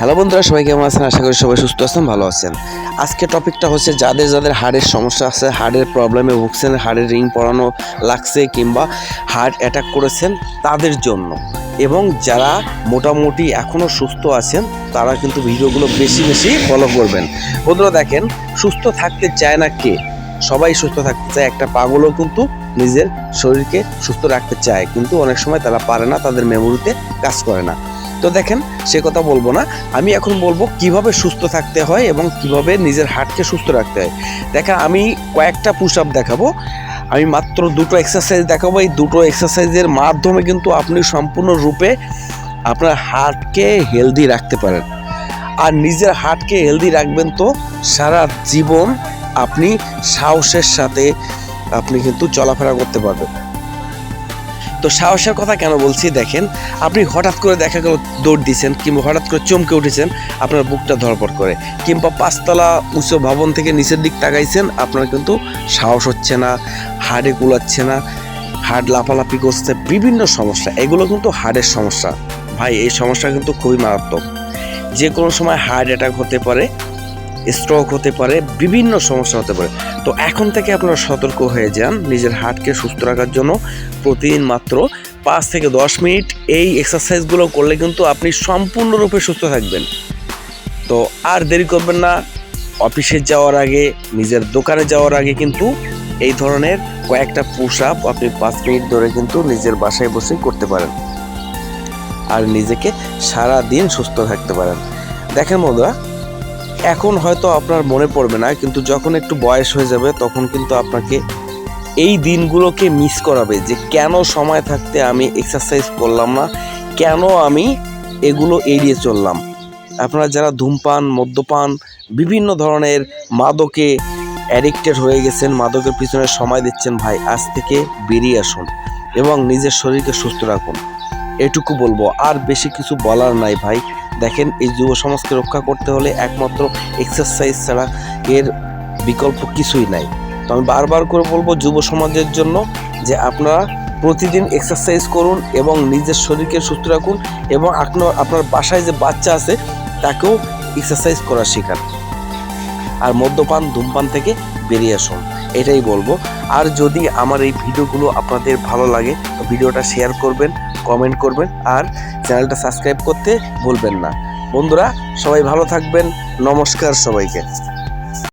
Hello বন্ধুরা, সবাই কেমন আছেন? আশা করি সবাই সুস্থ আছেন, ভালো আছেন। আজকে টপিকটা হচ্ছে যাদের যাদের হার্টের সমস্যা আছে হার্টের প্রবলেমে ভুগছেন হার্টের রিং পড়ানো লাগছে কিংবা হার্ট অ্যাটাক করেছেন তাদের জন্য। এবং যারা মোটামুটি এখনও সুস্থ আছেন, তারা কিন্তু ভিডিওগুলো বেশি বেশি ফলো করবেন। বন্ধুরা দেখেন, সুস্থ থাকতে চায় না কে? সবাই সুস্থ থাকতে চায়, একটা পাগলও কিন্তু নিজের শরীরকে সুস্থ রাখতে চায়। কিন্তু অনেক সময় তারা পারে না, তাদের মেমোরিতে কাজ করে না। তো দেখেন, সে কথা বলব না। আমি এখন বলব কীভাবে সুস্থ থাকতে হয় এবং কীভাবে নিজের হার্টকে সুস্থ রাখতে হয়। দেখেন, আমি কয়েকটা পুশ আপ দেখাবো। আমি মাত্র দুটো এক্সারসাইজ দেখাবো। এই দুটো এক্সারসাইজের মাধ্যমে কিন্তু আপনি সম্পূর্ণরূপে আপনার হার্টকে হেলদি রাখতে পারেন। আর নিজের হার্টকে হেলদি রাখবেন তো সারা জীবন আপনি সাহসের সাথে আপনি কিন্তু চলাফেরা করতে পারবেন। তো সাহসের কথা কেন বলছি? দেখেন, আপনি হঠাৎ করে দেখা গেল দৌড় দিয়েছেন কিংবা হঠাৎ করে চমকে উঠেছেন, আপনার বুকটা ধরপড় করে। কিংবা পাঁচতলা উঁচু ভবন থেকে নিচের দিক তাকাইছেন, আপনার কিন্তু সাহস হচ্ছে না, হাড়ে কুলাচ্ছে না, হাড় লাফালাফি করছে, বিভিন্ন সমস্যা। এগুলো কিন্তু হাড়ের সমস্যা। ভাই, এই সমস্যা কিন্তু খুবই মারাত্মক। যে কোনো সময় হার্ট অ্যাটাক হতে পারে স্ট্রোক হতে পারে, বিভিন্ন সমস্যা হতে পারে। তো এখন থেকে আপনারা সতর্ক হয়ে যান, নিজের হার্টকে সুস্থ রাখার জন্য। প্রতিদিন মাত্র পাঁচ থেকে দশ মিনিট এই এক্সারসাইজগুলো করলে কিন্তু আপনি সম্পূর্ণরূপে সুস্থ থাকবেন। তো আর দেরি করবেন না, অফিসে যাওয়ার আগে, নিজের দোকানে যাওয়ার আগে কিন্তু এই ধরনের কয়েকটা পুশ আপ আপনি পাঁচ মিনিট ধরে কিন্তু নিজের বাসায় বসেই করতে পারেন। আর নিজেকে সারা দিন সুস্থ থাকতে পারেন। দেখেন বন্ধুরা এখন হয়তো আপনার মনে পড়বে না, কিন্তু যখন একটু বয়স হয়ে যাবে তখন কিন্তু আপনাকে এই দিনগুলোকে মিস করাবে যে কেন সময় থাকতে আমি এক্সারসাইজ করলাম না, কেন আমি এগুলো এড়িয়ে চললাম। আপনারা যারা ধূমপান, মদ্যপান, বিভিন্ন ধরনের মাদকে অ্যাডিক্টেড হয়ে গেছেন, মাদকের পিছনে সময় দিচ্ছেন, ভাই, আজ থেকে বেরিয়ে আসুন এবং নিজের শরীরকে সুস্থ রাখুন। এটুকু বলব। আর বেশি কিছু বলার নাই ভাই। দেখেন, এই যুব সমাজকে রক্ষা করতে হলে একমাত্র এক্সারসাইজ ছাড়া এর বিকল্প কিছুই নাই। তো আমি বারবার করে বলব যুব সমাজের জন্য যে আপনারা প্রতিদিন এক্সারসাইজ করুন এবং নিজের শরীরকে সুস্থ রাখুন এবং আপনার আপনার বাসায় যে বাচ্চা আছে, তাকেও এক্সারসাইজ করা শেখান। আর মদ্যপান, ধূমপান থেকে বেরিয়ে আসুন। এটাই বলব। আর যদি আমার এই ভিডিওগুলো আপনাদের ভালো লাগে ভিডিওটা শেয়ার করবেন। কমেন্ট করবেন আর চ্যানেলটা সাবস্ক্রাইব করতে ভুলবেন না। বন্ধুরা সবাই ভালো থাকবেন। নমস্কার সবাইকে।